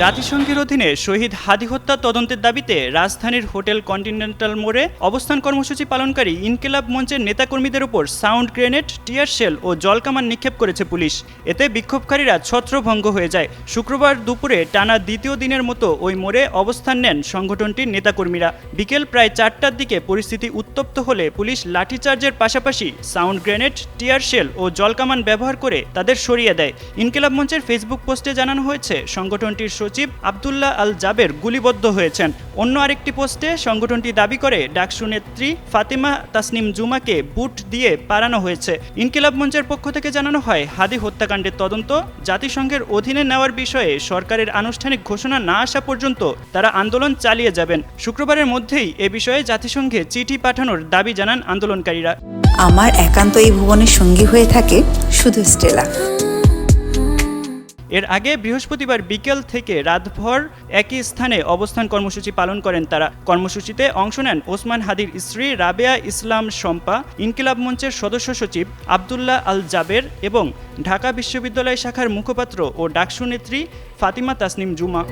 জাতিসংঘের অধীনে শহীদ হাদি হত্যা তদন্তের দাবিতে রাজধানীর হোটেল কন্টিনেন্টাল মোড়ে অবস্থান কর্মসূচি পালনকারী ইনকিলাব মঞ্চের নেতাকর্মীদের উপর সাউন্ড গ্রেনেড, টিয়ার শেল ও জলকামান নিক্ষেপ করেছে পুলিশ। এতে বিক্ষোভকারীরা ছত্রভঙ্গ হয়ে যায়। শুক্রবার দুপুরে টানা দ্বিতীয় দিনের মতো ওই মোড়ে অবস্থান নেন সংগঠনটির নেতাকর্মীরা। বিকেল প্রায় চারটার দিকে পরিস্থিতি উত্তপ্ত হলে পুলিশ লাঠিচার্জের পাশাপাশি সাউন্ড গ্রেনেড, টিয়ার শেল ও জলকামান ব্যবহার করে তাদের সরিয়ে দেয়। ইনকিলাব মঞ্চের ফেসবুক পোস্টে জানানো হয়েছে, সংগঠনটির সচিব আবদুল্লাহ আল জাবের গুলিবদ্ধ হয়েছেন। অন্য আরেকটি পোস্টে সংগঠনটি দাবি করে, ডাকসু নেত্রী ফাতিমা তাসনিম জুমাকে বুট দিয়ে পারানো হয়েছে। ইনকিলাব মঞ্চের পক্ষ থেকে জানানো হয়, হাদি হত্যাকাণ্ডের তদন্ত জাতিসংঘের অধীনে নেওয়ার বিষয়ে সরকারের আনুষ্ঠানিক ঘোষণা না আসা পর্যন্ত তারা আন্দোলন চালিয়ে যাবেন। শুক্রবারের মধ্যেই এ বিষয়ে জাতিসংঘে চিঠি পাঠানোর দাবি জানান আন্দোলনকারীরা। আমার একান্ত এই ভুবনের সঙ্গী হয়ে থাকে শুধু স্টেলা। এর আগে বৃহস্পতিবার বিকেল থেকে রাতভর একই স্থানে অবস্থান কর্মসূচি পালন করেন তারা। কর্মসূচিতে অংশ নেন ওসমান হাদির স্ত্রী রাবেয়া ইসলাম শম্পা, ইনকিলাব মঞ্চের সদস্য সচিব আবদুল্লাহ আল জাবের এবং ঢাকা বিশ্ববিদ্যালয় শাখার মুখপাত্র ও ডাকসু নেত্রী ফাতিমা তাসনিম জুমা।